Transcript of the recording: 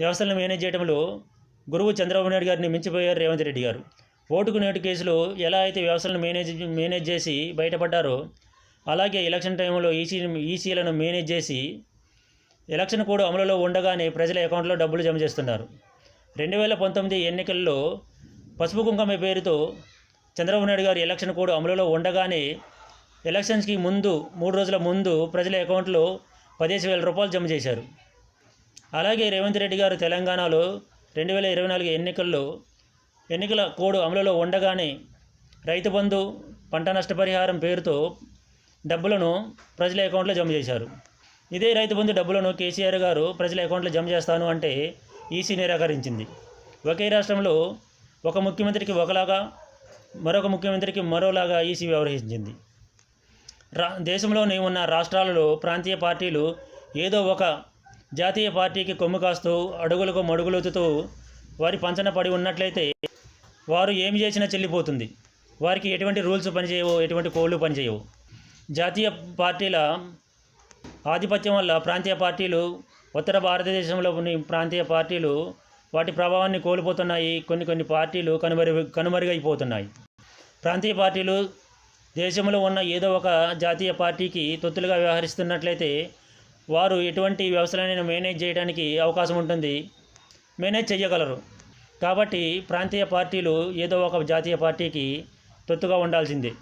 వ్యవస్థలను మేనేజ్ చేయడంలో గురువు చంద్రబాబు నాయుడు గారిని మించిపోయారు రేవంత్ రెడ్డి గారు. ఓటుకు నేటు కేసులో ఎలా అయితే వ్యవస్థలను మేనేజ్ మేనేజ్ చేసి బయటపడ్డారో అలాగే ఎలక్షన్ టైంలో ఈసీ ఈసీలను మేనేజ్ చేసి ఎలక్షన్ కోడ్ అమలులో ఉండగానే ప్రజల అకౌంట్లో డబ్బులు జమ చేస్తున్నారు. రెండు వేల పంతొమ్మిది ఎన్నికల్లో పసుపు కుంకుమ పేరుతో చంద్రబాబు నాయుడు గారు ఎలక్షన్ కోడ్ అమలులో ఉండగానే ఎలక్షన్స్కి ముందు మూడు రోజుల ముందు ప్రజల అకౌంట్లో పదిహేను వేల రూపాయలు జమ చేశారు. అలాగే రేవంత్ రెడ్డి గారు తెలంగాణలో రెండు వేల ఇరవై నాలుగు ఎన్నికల్లో ఎన్నికల కోడ్ అమలులో ఉండగానే రైతు బంధు పంట నష్టపరిహారం పేరుతో డబ్బులను ప్రజల అకౌంట్లో జమ చేశారు. ఇదే రైతు బంధు డబ్బులను కేసీఆర్ గారు ప్రజల అకౌంట్లో జమ చేస్తాను అంటే ఈసీ నిరాకరించింది. ఒకే రాష్ట్రంలో ఒక ముఖ్యమంత్రికి ఒకలాగా మరొక ముఖ్యమంత్రికి మరోలాగా ఈసీ వ్యవహరించింది. రా దేశంలోని ఉన్న రాష్ట్రాలలో ప్రాంతీయ పార్టీలు ఏదో ఒక జాతీయ పార్టీకి కొమ్ము కాస్తూ అడుగులకు మడుగులెత్తుతూ వారి పంచన పడి ఉన్నట్లయితే వారు ఏమి చేసినా చెల్లిపోతుంది. వారికి ఎటువంటి రూల్స్ పనిచేయవు ఎటువంటి కోళ్ళు పనిచేయవు. జాతీయ పార్టీల ఆధిపత్యం వల్ల ప్రాంతీయ పార్టీలు ఉత్తర భారతదేశంలోని ప్రాంతీయ పార్టీలు వాటి ప్రభావాన్ని కోల్పోతున్నాయి. కొన్ని కొన్ని పార్టీలు కనుమరు కనుమరుగైపోతున్నాయి. ప్రాంతీయ పార్టీలు దేశంలో ఉన్న ఏదో ఒక జాతీయ పార్టీకి తొత్తులుగా వ్యవహరిస్తున్నట్లయితే వారు ఎటువంటి వ్యవస్థలను మేనేజ్ చేయడానికి అవకాశం ఉంటుంది. మేనేజ్ చేయగలరు కాబట్టి ప్రాంతీయ పార్టీలు ఏదో ఒక జాతీయ పార్టీకి తొత్తుగా ఉండాల్సిందే.